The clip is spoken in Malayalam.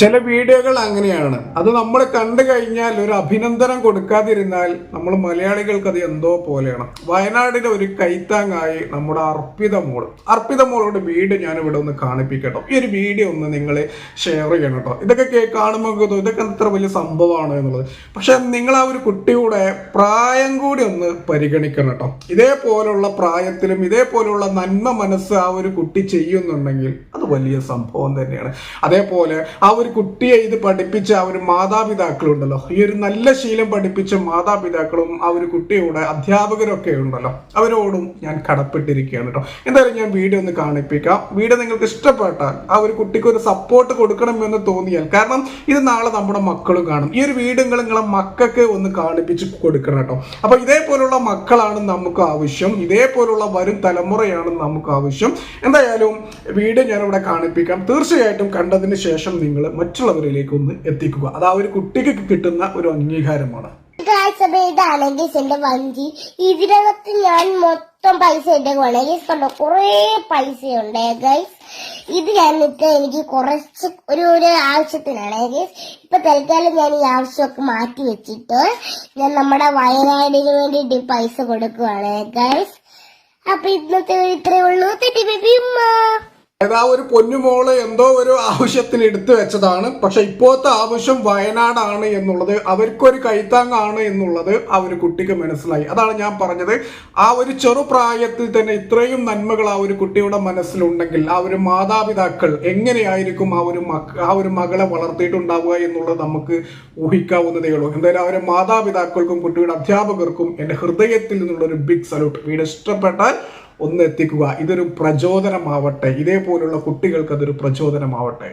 ചില വീഡിയോകൾ അങ്ങനെയാണ്. അത് നമ്മൾ കണ്ടു കഴിഞ്ഞാൽ ഒരു അഭിനന്ദനം കൊടുക്കാതിരുന്നാൽ നമ്മൾ മലയാളികൾക്ക് അത് എന്തോ പോലെയാണ്. വയനാടിന്റെ ഒരു കൈത്താങ്ങായി നമ്മുടെ അർപ്പിത മോൾ. അർപ്പിത മോളുടെ വീട് ഞാൻ ഇവിടെ ഒന്ന് കാണിപ്പിക്കട്ടോ. ഈ ഒരു വീഡിയോ ഒന്ന് നിങ്ങൾ ഷെയർ ചെയ്യണം കേട്ടോ. ഇതൊക്കെ കാണുമ്പോൾ ഇതൊക്കെ എത്ര വലിയ സംഭവമാണ് എന്നുള്ളത്. പക്ഷെ നിങ്ങൾ ആ ഒരു കുട്ടിയുടെ പ്രായം കൂടി ഒന്ന് പരിഗണിക്കണം കേട്ടോ. ഇതേപോലുള്ള പ്രായത്തിലും ഇതേപോലുള്ള നന്മ മനസ്സ് ആ ഒരു കുട്ടി ചെയ്യുന്നുണ്ടെങ്കിൽ അത് വലിയ സംഭവം തന്നെയാണ്. അതേപോലെ ആ ഒരു കുട്ടിയെ ഇത് പഠിപ്പിച്ച ആ ഒരു മാതാപിതാക്കളുണ്ടല്ലോ. ഈ ഒരു നല്ല ശീലം പഠിപ്പിച്ച മാതാപിതാക്കളും ആ ഒരു കുട്ടിയുടെ അധ്യാപകരൊക്കെ ഉണ്ടല്ലോ. അവരോടും ഞാൻ കടപ്പെട്ടിരിക്കുകയാണ് കേട്ടോ. എന്തായാലും ഞാൻ വീഡിയോ ഒന്ന് കാണിപ്പിക്കാം. വീഡിയോ നിങ്ങൾക്ക് ഇഷ്ടപ്പെട്ടാൽ ആ ഒരു കുട്ടിക്ക് ഒരു സപ്പോർട്ട് കൊടുക്കണമെന്ന് തോന്നിയാൽ കാരണം ഇത് നാളെ നമ്മുടെ മക്കളും കാണും. ഈ ഒരു വീഡിയോ നിങ്ങളെ മക്കൾക്ക് ഒന്ന് കാണിപ്പിച്ച് കൊടുക്കണം കേട്ടോ. അപ്പൊ ഇതേപോലുള്ള മക്കളാണ് നമുക്ക് ആവശ്യം. ഇതേപോലുള്ള വരും തലമുറയാണ് നമുക്ക് ആവശ്യം. എന്തായാലും വീഡിയോ ഞാനിവിടെ കാണിപ്പിക്കാം. തീർച്ചയായിട്ടും കണ്ടതിന് ശേഷം നിങ്ങൾ മറ്റുള്ളവരിലേക്ക് ഒന്ന് എത്തിക്കുക. അത് ആ ഒരു കുട്ടിക്ക് കിട്ടുന്ന ഒരു അംഗീകാരമാണ്. വഞ്ചി. ഇതിനകത്ത് ഞാൻ മൊത്തം പൈസ ഇട്ടേക്കുവാണ് ഗൈസ് കണ്ടോ കുറേ പൈസയുണ്ട് ഗൈസ് ഇത് ഞാൻ ഇട്ട് എനിക്ക് കുറച്ച് ഒരു ഒരു ആവശ്യത്തിനാണ് ഗൈസ് ഇപ്പൊ തൽക്കാലം ഞാൻ ഈ ആവശ്യമൊക്കെ മാറ്റി വെച്ചിട്ട് ഞാൻ നമ്മുടെ വയനാടിന് വേണ്ടിട്ട് പൈസ കൊടുക്കുവാണ് ഗൈസ് അപ്പൊ ഇന്നത്തെ ഇത്രയേ ഉള്ളൂ. തെറ്റി ബിബിമ്മ ആ ഒരു പൊന്നുമോൾ എന്തോ ഒരു ആവശ്യത്തിന് എടുത്തു വെച്ചതാണ്. പക്ഷെ ഇപ്പോഴത്തെ ആവശ്യം വയനാടാണ് എന്നുള്ളത് അവർക്കൊരു കൈത്താങ്ങാണ് എന്നുള്ളത് ആ ഒരു കുട്ടിക്ക് മനസ്സിലായി. അതാണ് ഞാൻ പറഞ്ഞത്. ആ ഒരു ചെറുപ്രായത്തിൽ തന്നെ ഇത്രയും നന്മകൾ ആ ഒരു കുട്ടിയുടെ മനസ്സിലുണ്ടെങ്കിൽ ആ ഒരു മാതാപിതാക്കൾ എങ്ങനെയായിരിക്കും ആ ഒരു മക്ക ആ ഒരു മകളെ വളർത്തിയിട്ടുണ്ടാവുക എന്നുള്ളത് നമുക്ക് ഊഹിക്കാവുന്നതേ ഉള്ളൂ. എന്തായാലും ഒരു മാതാപിതാക്കൾക്കും കുട്ടിയുടെ അധ്യാപകർക്കും എന്റെ ഹൃദയത്തിൽ നിന്നുള്ള ഒരു ബിഗ് സല്യൂട്ട് വീട് ഇഷ്ടപ്പെട്ടാൽ ഒന്ന് എത്തിക്കുക ഇതൊരു പ്രചോദനമാവട്ടെ. ഇതേപോലുള്ള കുട്ടികൾക്ക് അതൊരു പ്രചോദനമാവട്ടെ.